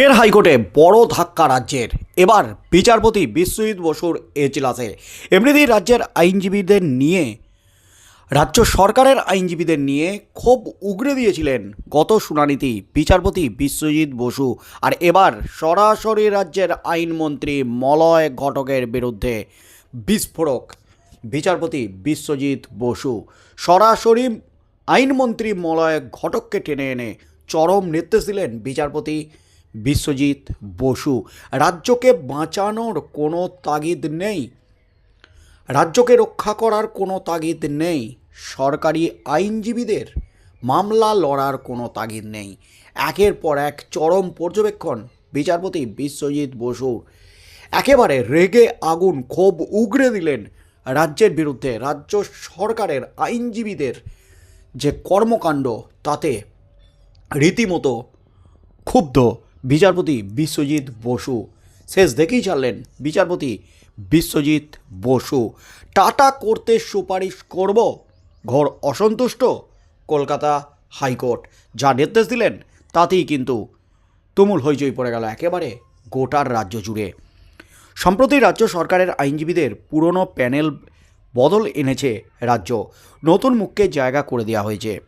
ফের হাইকোর্টে বড় ধাক্কা রাজ্যের। এবার বিচারপতি বিশ্বজিৎ বসুর এজলাসে। এমনিতেই রাজ্যের আইনজীবীদের নিয়ে, রাজ্য সরকারের আইনজীবীদের নিয়ে ক্ষোভ উগরে দিয়েছিলেন গত শুনানিতেই বিচারপতি বিশ্বজিৎ বসু। আর এবার সরাসরি রাজ্যের আইনমন্ত্রী মলয় ঘটকের বিরুদ্ধে বিস্ফোরক বিচারপতি বিশ্বজিৎ বসু। সরাসরি আইনমন্ত্রী মলয় ঘটককে টেনে এনে চরম নির্দেশ দিলেন বিচারপতি বিশ্বজিৎ বসু। রাজ্যকে বাঁচানোর কোনো তাগিদ নেই। রাজ্যকে রক্ষা করার কোনো তাগিদ নেই। সরকারি আইনজীবীদের মামলা লড়ার কোনো তাগিদ নেই। একের পর এক চরম পর্যবেক্ষণ বিচারপতি বিশ্বজিৎ বসুর একেবারে রেগে আগুন ক্ষোভ উগরে দিলেন রাজ্যের বিরুদ্ধে রাজ্য সরকারের আইনজীবীদের যে কর্মকাণ্ড, তাতে রীতিমতো ক্ষুব্ধ। বিচারপতি বিশ্বজিৎ বসু। শেষ দেখেই ছাড়লেন বিচারপতি বিশ্বজিৎ বসু। টাটা করতে সুপারিশ করব? ঘর অসন্তুষ্ট কলকাতা হাইকোর্ট। যা নির্দেশ দিলেন, তাতেই কিন্তু তুমুল হইচই পড়ে গেল একেবারে গোটার রাজ্য জুড়ে। সম্প্রতি রাজ্য সরকারের আইনজীবীদের পুরনো প্যানেল বদল এনেছে রাজ্য। নতুন মুখকে জায়গা করে দেওয়া হয়েছে।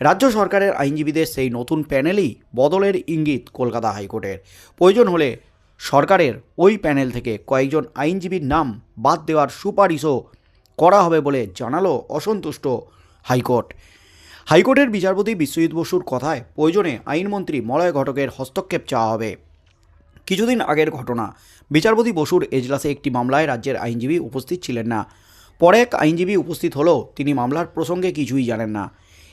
রাজ্য সরকারের আইনজীবীদের সেই নতুন প্যানেলই বদলের ইঙ্গিত কলকাতা হাইকোর্টের। প্রয়োজন হলে সরকারের ওই প্যানেল থেকে কয়েকজন আইনজীবীর নাম বাদ দেওয়ার সুপারিশও করা হবে বলে জানালো অসন্তুষ্ট হাইকোর্ট। হাইকোর্টের বিচারপতি বিশ্বজিৎ বসুর কথায় প্রয়োজনে আইনমন্ত্রী মলয় ঘটকের হস্তক্ষেপ চাওয়া হবে। কিছুদিন আগের ঘটনা। বিচারপতি বসুর এজলাসে একটি মামলায় রাজ্যের আইনজীবী উপস্থিত ছিলেন না। পরে এক আইনজীবী উপস্থিত হলেও তিনি মামলার প্রসঙ্গে কিছুই জানেন না।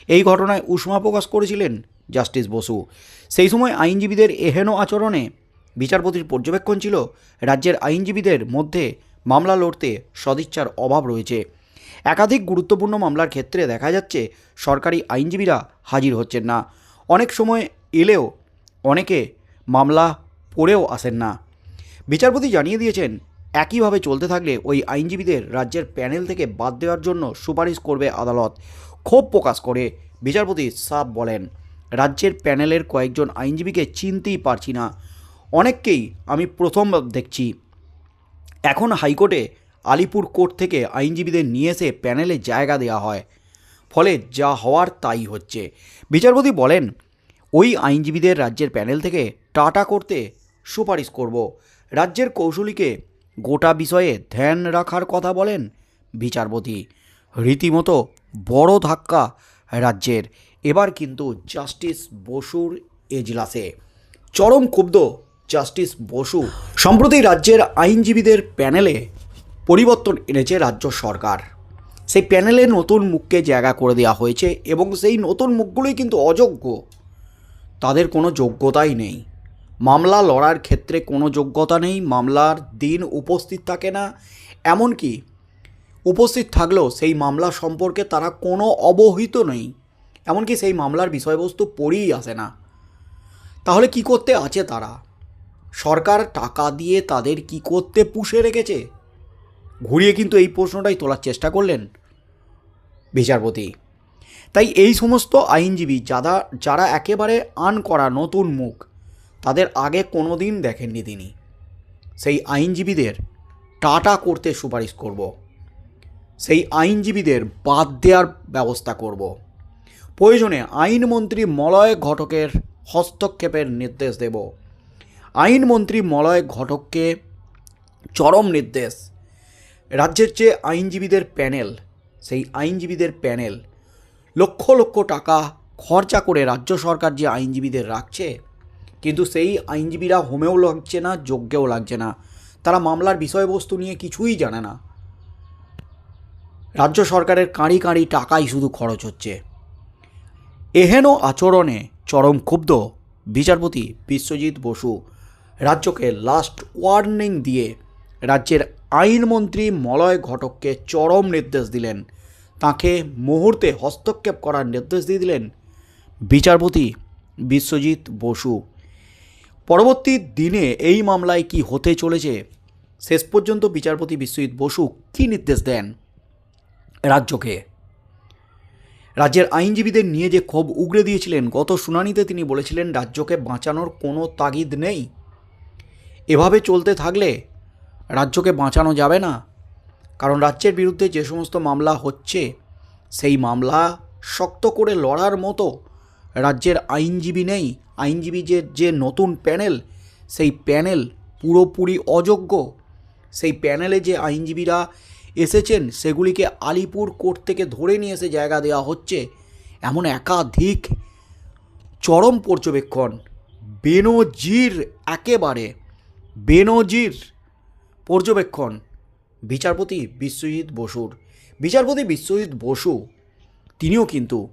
এই ঘটনায় উষ্মা প্রকাশ করেছিলেন জাস্টিস বসু। সেই সময় আইনজীবীদের এহেন আচরণে বিচারপতির পর্যবেক্ষণ ছিল, রাজ্যের আইনজীবীদের মধ্যে মামলা লড়তে সদিচ্ছার অভাব রয়েছে। একাধিক গুরুত্বপূর্ণ মামলার ক্ষেত্রে দেখা যাচ্ছে, সরকারি আইনজীবীরা হাজির হচ্ছেন না। অনেক সময় এলেও অনেকে মামলা পড়েও আসেন না। বিচারপতি জানিয়ে দিয়েছেন একইভাবে চলতে থাকলে ওই আইনজীবীদের রাজ্যের প্যানেল থেকে বাদ দেওয়ার জন্য সুপারিশ করবে আদালত, ক্ষোভ প্রকাশ করে বিচারপতি সাফ বলেন। রাজ্যের প্যানেলের কয়েকজন আইনজীবীকে চিনতেই পারছি না। অনেককেই আমি প্রথম দেখছি। এখন হাইকোর্টে আলিপুর কোর্ট থেকে আইনজীবীদের নিয়ে এসে প্যানেলে জায়গা দেওয়া হয়। ফলে যা হওয়ার তাই হচ্ছে। বিচারপতি বলেন, ওই আইনজীবীদের রাজ্যের প্যানেল থেকে টাটা করতে সুপারিশ করব। রাজ্যের কৌশলীকে গোটা বিষয়ে ধ্যান রাখার কথা বলেন বিচারপতি। রীতিমতো বড় ধাক্কা রাজ্যের। এবার কিন্তু জাস্টিস বসুর এজলাসে। চরম ক্ষুব্ধ জাস্টিস বসু। সম্প্রতি রাজ্যের আইনজীবীদের প্যানেলে পরিবর্তন এনেছে রাজ্য সরকার। সেই প্যানেলে নতুন মুখকে জায়গা করে দেওয়া হয়েছে এবং সেই নতুন মুখগুলোই কিন্তু অযোগ্য। তাদের কোনো যোগ্যতাই নেই। মামলা লড়ার ক্ষেত্রে কোনো যোগ্যতা নেই, মামলার দিন উপস্থিত থাকে না। এমনকি উপস্থিত থাকলেও সেই মামলা সম্পর্কে তারা কোনো অবহিত নেই। এমনকি সেই মামলার বিষয়বস্তু পড়েই আসে না। তাহলে কি করতে আছে তারা? সরকার টাকা দিয়ে তাদের কি করতে পুষে রেখেছে? ঘুরিয়ে কিন্তু এই প্রশ্নটাই তোলার চেষ্টা করলেন বিচারপতি। তাই এই সমস্ত আইনজীবী যারা যারা একেবারে আন করা নতুন মুখ তাদের আগে কোনো দিন দেখেননি তিনি। সেই আইনজীবীদের টাটা করতে সুপারিশ করব। সেই আইনজীবীদের বাদ দেওয়ার ব্যবস্থা করব। প্রয়োজনে আইনমন্ত্রী মলয় ঘটকের হস্তক্ষেপের নির্দেশ দেব। আইনমন্ত্রী মলয় ঘটককে চরম নির্দেশ। রাজ্যের যে আইনজীবীদের প্যানেল, সেই আইনজীবীদের প্যানেল, লক্ষ লক্ষ টাকা খরচা করে রাজ্য সরকার যে আইনজীবীদের রাখছে কিন্তু সেই আইনজীবীরা হোমেও লাগছে না যোগ্যেও লাগছে না। তারা মামলার বিষয়বস্তু নিয়ে কিছুই জানে না। রাজ্য সরকারের কাঁড়ি কাঁড়ি টাকাই শুধু খরচ হচ্ছে। এহেন আচরণে চরম ক্ষুব্ধ বিচারপতি বিশ্বজিৎ বসু। রাজ্যকে লাস্ট ওয়ার্নিং দিয়ে রাজ্যের আইনমন্ত্রী মলয় ঘটককে চরম নির্দেশ দিলেন। তাকে মুহূর্তে হস্তক্ষেপ করার নির্দেশ দিয়ে দিলেন বিচারপতি বিশ্বজিৎ বসু। পরবর্তী দিনে এই মামলায় কি হতে চলেছে? শেষ পর্যন্ত বিচারপতি বিশ্বজিৎ বসু কী নির্দেশ দেন রাজ্যকে? রাজ্যের আইনজীবীদের নিয়ে যে ক্ষোভ উগরে দিয়েছিলেন, গত শুনানিতে তিনি বলেছিলেন, রাজ্যকে বাঁচানোর কোনো তাগিদ নেই। এভাবে চলতে থাকলে রাজ্যকে বাঁচানো যাবে না। কারণ রাজ্যের বিরুদ্ধে যে সমস্ত মামলা হচ্ছে, সেই মামলা শক্ত করে লড়ার মতো রাজ্যের আইনজীবী নেই। আইনজীবী যে যে নতুন প্যানেল, সেই প্যানেল পুরোপুরি অযোগ্য। সেই প্যানেলে যে আইনজীবীরা এসেছেন, সেগুলিকে আলিপুর কোর্ট থেকে ধরে নিয়ে এসে জায়গা দেওয়া হচ্ছে, এমন একাধিক চরম পর্যবেক্ষণ। বেনজির একেবারে, বেনজির পর্যবেক্ষণ। বিচারপতি বিশ্বজিৎ বসুর। বিচারপতি বিশ্বজিৎ বসু, তিনিও কিন্তু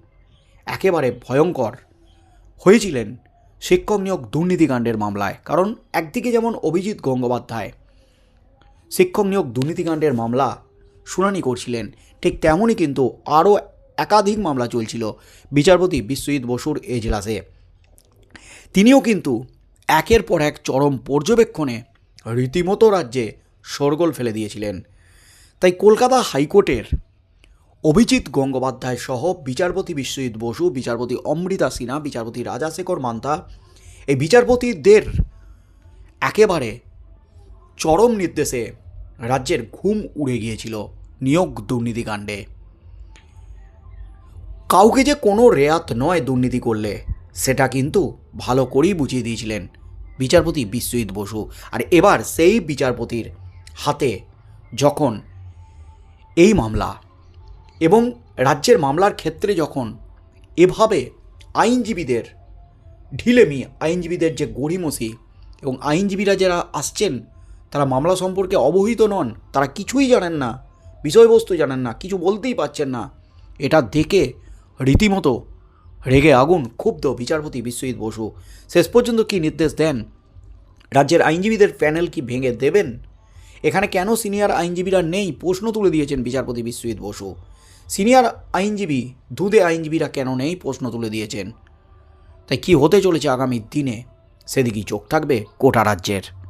একেবারে ভয়ঙ্কর হয়েছিলেন। শিক্ষক নিয়োগ দুর্নীতিকাণ্ডের মামলায়, কারণ একদিকে যেমন অভিজিৎ গঙ্গোপাধ্যায় শিক্ষক নিয়োগ দুর্নীতিকাণ্ডের মামলা শুনানি করছিলেন, ঠিক তেমনই কিন্তু আরও একাধিক মামলা চলছিল বিচারপতি বিশ্বজিৎ বসুর এজলাসে তিনিও কিন্তু একের পর এক চরম পর্যবেক্ষণে রীতিমতো রাজ্যে শোরগোল ফেলে দিয়েছিলেন। তাই কলকাতা হাইকোর্টের অভিজিৎ গঙ্গোপাধ্যায় সহ বিচারপতি বিশ্বজিৎ বসু, বিচারপতি অমৃতা সিনহা, বিচারপতি রাজাশেখর মান্তা, এই বিচারপতিদের একেবারে চরম নির্দেশে রাজ্যের ঘুম উড়ে গিয়েছিল নিয়োগ দুর্নীতিকাণ্ডে কাউকে যে কোনো রেয়াত নয় দুর্নীতি করলে, সেটা কিন্তু ভালো করেই বুঝিয়ে দিয়েছিলেন বিচারপতি বিশ্বজিৎ বসু। আর এবার সেই বিচারপতির হাতে যখন এই মামলা এবং রাজ্যের মামলার ক্ষেত্রে যখন এভাবে আইনজীবীদের ঢিলেমি, আইনজীবীদের যে গড়িমসি এবং আইনজীবীরা যারা আসছেন, তারা মামলা সম্পর্কে অবহিত নন, তারা কিছুই জানেন না, বিষয়বস্তু জানেন না, কিছু বলতেই পারছেন না, এটা দেখে রীতিমতো রেগে আগুন, ক্ষুব্ধ বিচারপতি বিশ্বজিৎ বসু। শেষ পর্যন্ত কি নির্দেশ দেন? রাজ্যের আইনজীবীদের প্যানেল কি ভেঙে দেবেন? এখানে কেন সিনিয়র আইনজীবীরা নেই? প্রশ্ন তুলে দিয়েছেন বিচারপতি বিশ্বজিৎ বসু। সিনিয়র আইনজীবী দুদে আইনজীবীরা কেন নেই প্রশ্ন তুলে দিয়েছেন। তাই কি হতে চলেছে আগামী দিনে? সেদিকেই চোখ থাকবে কোটা রাজ্যের।